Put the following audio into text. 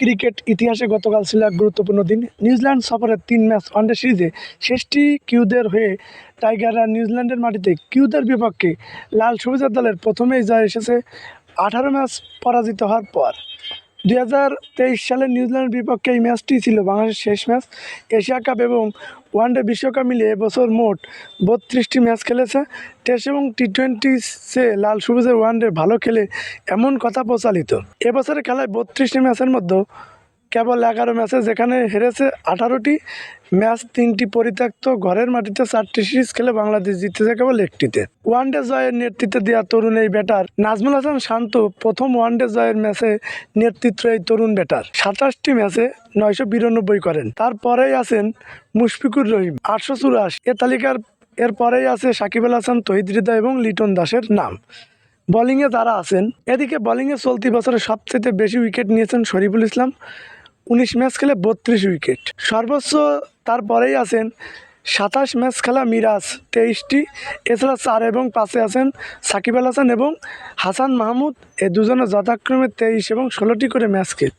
Cricket ইতিহাসে গতকাল ছিল এক গুরুত্বপূর্ণ দিন। নিউজিল্যান্ড সফরের তিন ম্যাচ ওয়ানডে সিরিজে শেষটি কিউদের হয়ে টাইগাররা নিউজিল্যান্ডের মাটিতে কিউদের বিপক্ষে লাল সবুজের দলের প্রথমেই জয় এসেছে। আঠারো ম্যাচ পরাজিত হওয়ার পর। দুই হাজার তেইশ সালে নিউজিল্যান্ডের বিপক্ষে এই ম্যাচটি ছিল বাংলাদেশের শেষ ম্যাচ। এশিয়া কাপ এবং ওয়ানডে বিশ্বকাপ মিলে এবছর মোট বত্রিশটি ম্যাচ খেলেছে। টেস্ট এবং টি টোয়েন্টি সে লাল সবুজের ওয়ানডে ভালো খেলে এমন কথা প্রচালিত। এবছরের খেলায় বত্রিশটি ম্যাচের মধ্যে কেবল এগারো ম্যাচে, যেখানে হেরেছে আঠারোটি ম্যাচ, তিনটি পরিত্যক্ত। ঘরের মাটিতে চারটি সিরিজ খেলে বাংলাদেশ জিতেছে কেবল একটিতে। ওয়ানডে জয়ের নেতৃত্বে দেওয়া তরুণ এই ব্যাটার। নাজমুল হাসান শান্ত প্রথম ওয়ানডে জয়ের ম্যাচে নেতৃত্ব এই তরুণ ব্যাটার। সাতাশটি ম্যাচে নয়শো বিরানব্বই করেন। তারপরেই আছেন মুশফিকুর রহিম। আটশো চুরাশি। এ তালিকার এরপরেই আছে সাকিব আল হাসান, তহিদ হৃদয় এবং লিটন দাসের নাম। বোলিংয়ে যারা আছেন, এদিকে বোলিংয়ে চলতি বছরে সবচেয়ে বেশি উইকেট নিয়েছেন শরীফুল ইসলাম। উনিশ ম্যাচ খেলে বত্রিশ উইকেট। সর্বোচ্চ তারপরেই আছেন সাতাশ ম্যাচ খেলা মিরাজ, তেইশটি এছাড়া চার এবং পাঁচে আছেন সাকিব আল হাসান এবং হাসান মাহমুদ। এ দুজনে যথাক্রমে তেইশ এবং ষোলোটি করে ম্যাচ খেল